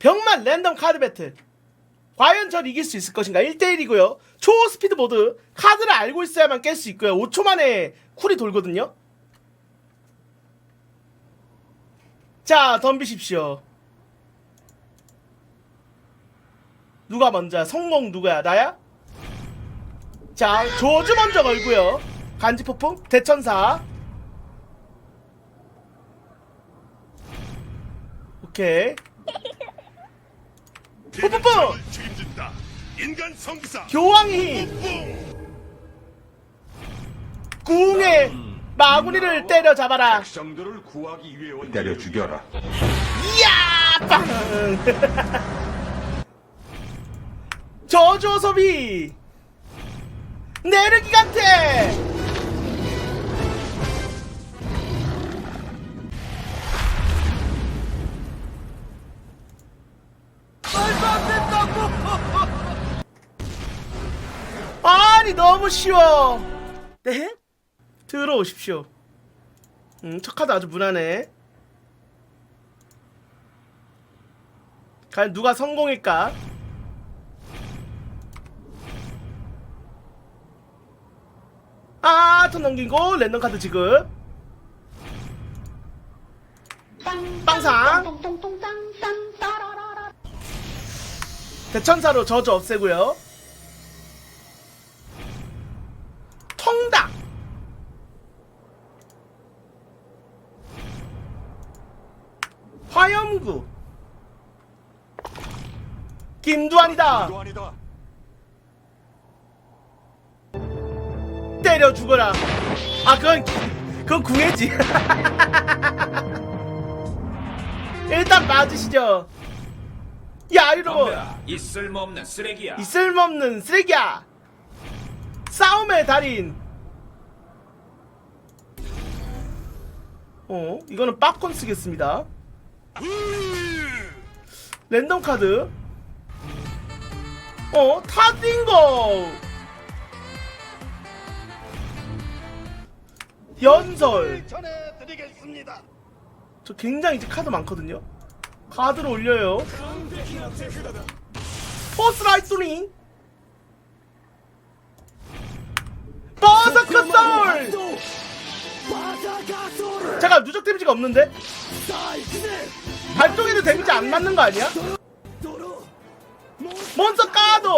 병만 랜덤 카드 배틀. 과연 절 이길 수 있을 것인가? 1대1이고요. 초 스피드 모드. 카드를 알고 있어야만 깰 수 있고요. 5초 만에 쿨이 돌거든요. 자, 덤비십시오. 누가 먼저? 성공 누구야? 나야? 자, 조주 먼저 걸고요. 간지 폭풍, 대천사. 오케이. 뽀뽀뽀! 책임진다. 인간 성기사. 교황이 궁의 마구니를 때려 잡아라. 백성들을 구하기 위해 온 때려 죽여라. 이야! 빵! 저조섭이 내르기간테 아니 너무 쉬워 네? 들어오십시오 음, 첫 카드 아주 무난해 과연 누가 성공일까? 아, 턴 넘기고 랜덤 카드 지금. 빵상. 대천사로 저주 없애고요. 화염구. 김두한이다. 아니다. 때려 죽어라. 아, 그건, 그건 궁예지. 일단 맞으시죠. 야, 이러고. 이 쓸모없는 쓰레기야 이 쓸모없는 쓰레기야. 싸움의 달인. 어, 이거는 팝콘 쓰겠습니다. 랜덤 카드. 어, 타딩거. 연설. 저 굉장히 이제 카드 많거든요. 카드를 올려요. 포스 라이트닝. 버서커 소울. 잠깐 누적 데미지가 없는데? 발동에도 데미지 안 맞는 거 아니야? 몬스터 까도!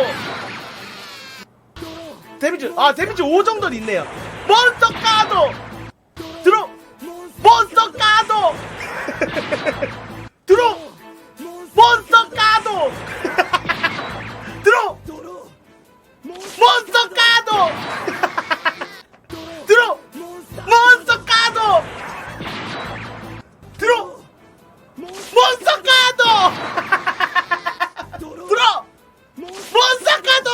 데미지 아 데미지 5 정도는 있네요. 몬스터 까도 몬스터 까도! 들어! 몬스터 까도!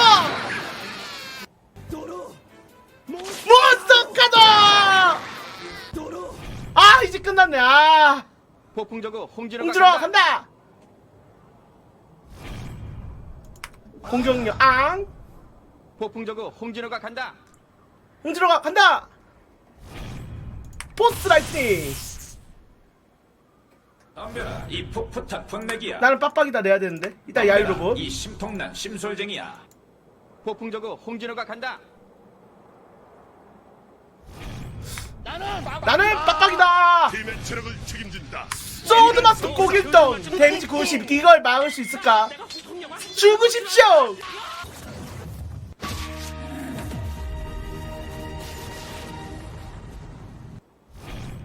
아 이제 끝났네. 아. 폭풍 저그 홍진호가 홍준호 간다. 공격력 앙! 폭풍 저그 홍진호가 간다. 홍준호가 간다! 포스 라이팅 덤벼라 이 풋풋한 분내기야. 나는 빡빡이다 내야 되는데. 이따 야유 로봇. 이 심통난 심솔쟁이야. 폭풍 저그 홍진호가 간다. 나는 빡빡이다. 팀의 체력을 책임진다. 소드마스 고길동 데미지 90 이걸 막을 수 있을까? 죽으십시오.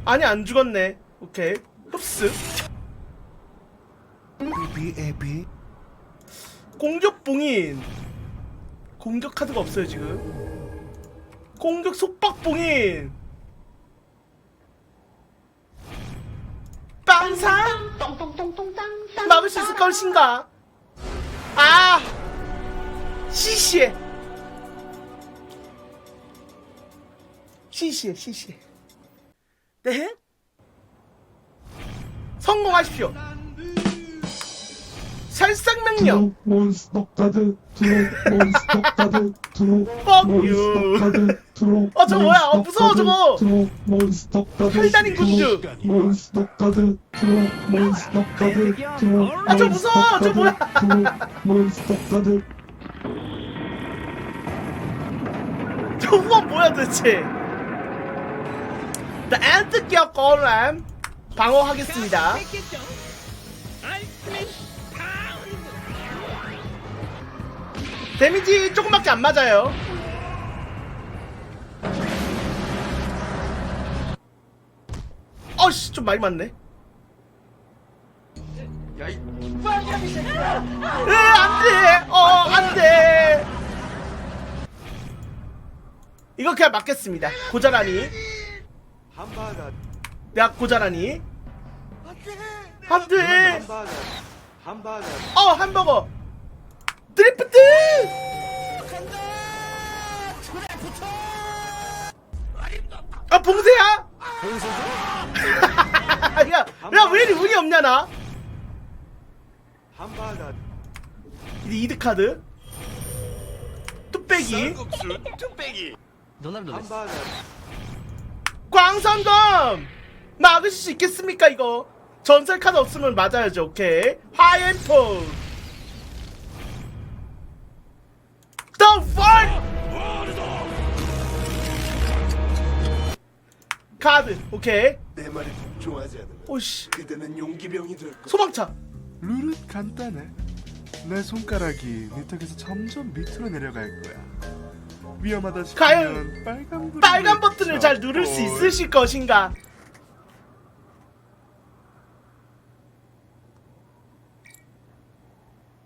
아니 안 죽었네. 오케이 흡스 에비 에비 공격 봉인 공격 카드가 없어요 지금 공격 속박 봉인 빵상 막을 수 있을 것인가? 아! 시시해. 시시해, 시시해. 네? 성공하십시오. 살상명 초능력 몬스터 카드 드로 몬스터 카드 드로 몬스터. 카드 드로 어, 저거 뭐야? 어, 무서워, 저거. 드로 몬스터 카드 팔다린 군주. 몬스터 카드 드로 몬스터 카드 드로 아, 저 무서워. 저 뭐야? 드로 몬스터 카드 저 후원 뭐야 도대체 자 엔트 기어 거람 방어하겠습니다. 데미지 조금밖에 안 맞아요. 어씨 좀 많이 맞네. 야이 으 안돼. 어 안돼. 이거 그냥 맞겠습니다. 고자라니. 함바가 내가 고자라니? 안돼! 함바가 함바가 어 햄버거! 드리프트! 아 봉쇄야? 야야왜 이리 운이 없냐 나? 함바가 이제 이드 카드? 뚝배기? 함바가 광선검 막으실 수 있겠습니까 이거? 전설 카드 없으면 맞아야죠 오케이. 하이엠포 The fuck 카드 오케이. 내 말이 복종하지 않으면 오씨. 그대는 용기병이 될 거야. 소방차. 룰은 간단해. 내 손가락이 네 턱에서 점점 밑으로 내려갈 거야. 위험하다 과연 싶으면 빨간 불 빨간 버튼을 잘 누를 수 있으실 것인가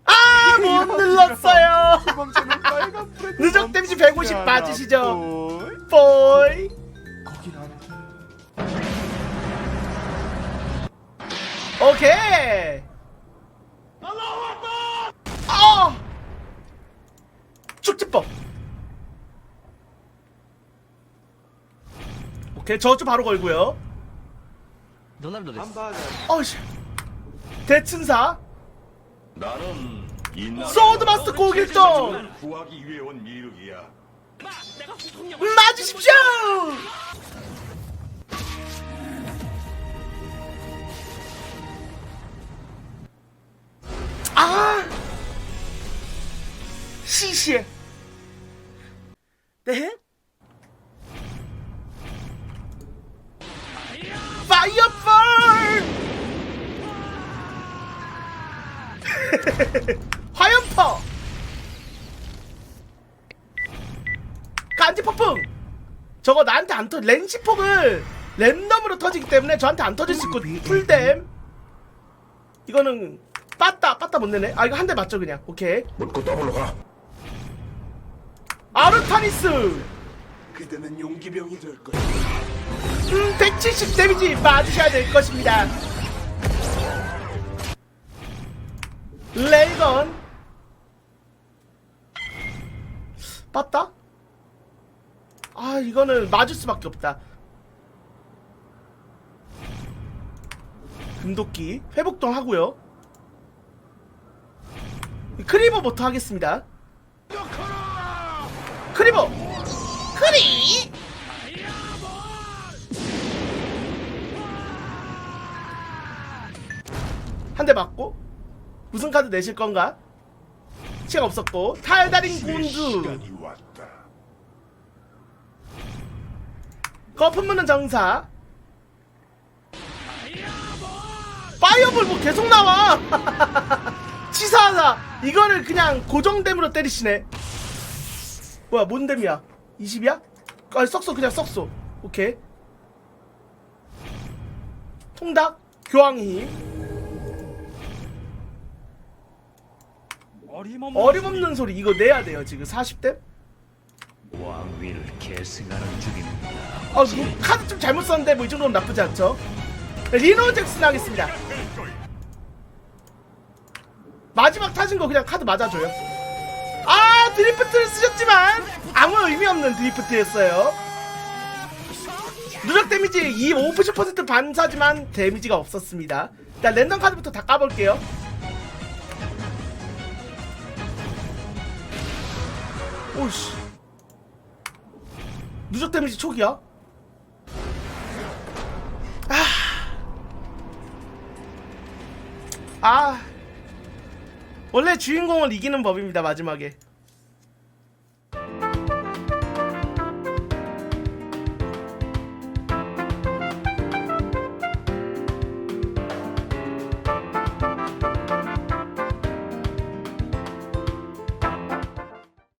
아 못 눌렀어요. 소방차는 빨간 불에 누적 데미지 150 멈추지 맞으시죠? 돼. 오케이. 어! 축지법. 오케이 저주 바로 걸고요. 함바가 어이씨. 대춘사. 나는 이 소드마스터 고길동 구하기 위해 온 이륙이야 맞으십시오! 아! 시시해. 네? 파이어볼 화염퍼 간지 폭풍! 저거 나한테 안 터, 렌시폭은 랜덤으로 터지기 때문에 저한테 안 터질 수 있고 풀댐. 이거는 빠따 빠따 못 내네. 아 이거 한 대 맞죠 그냥. 오케이. 묻고 떠블로 가. 아르타니스! 그대는 용기병이 될 거야. 음, 170 데미지 맞으셔야 될 것입니다. 레이건 빠따? 아 이거는 맞을 수밖에 없다. 금도끼 회복동 하고요. 크리버부터 하겠습니다. 크리버! 크리! 한 대 맞고 무슨 카드 내실 건가? 시간 없었고 탈다린 곤두. 거품 무는 정사. 파이어볼 뭐 계속 나와. 치사하다. 이거를 그냥 고정댐으로 때리시네. 뭐야 뭔 댐이야? 20이야? 아 썩소 그냥 썩소. 오케이. 통닭 교황이 어림없는 소리 이거 내야 돼요 지금 40댐? 왕위를 계승하는 중입니다. 어, 뭐, 카드 좀 잘못 썼는데 뭐 이 정도면 나쁘지 않죠? 네, 리노 잭슨 하겠습니다. 마지막 타진 거 그냥 카드 맞아줘요. 아 드리프트를 쓰셨지만 아무 의미 없는 드리프트였어요. 누적 데미지 2 50% 반사지만 데미지가 없었습니다. 일단 랜덤 카드부터 다 까볼게요. 오씨. 누적 데미지 초기야? 아. 아. 원래 주인공은 이기는 법입니다 마지막에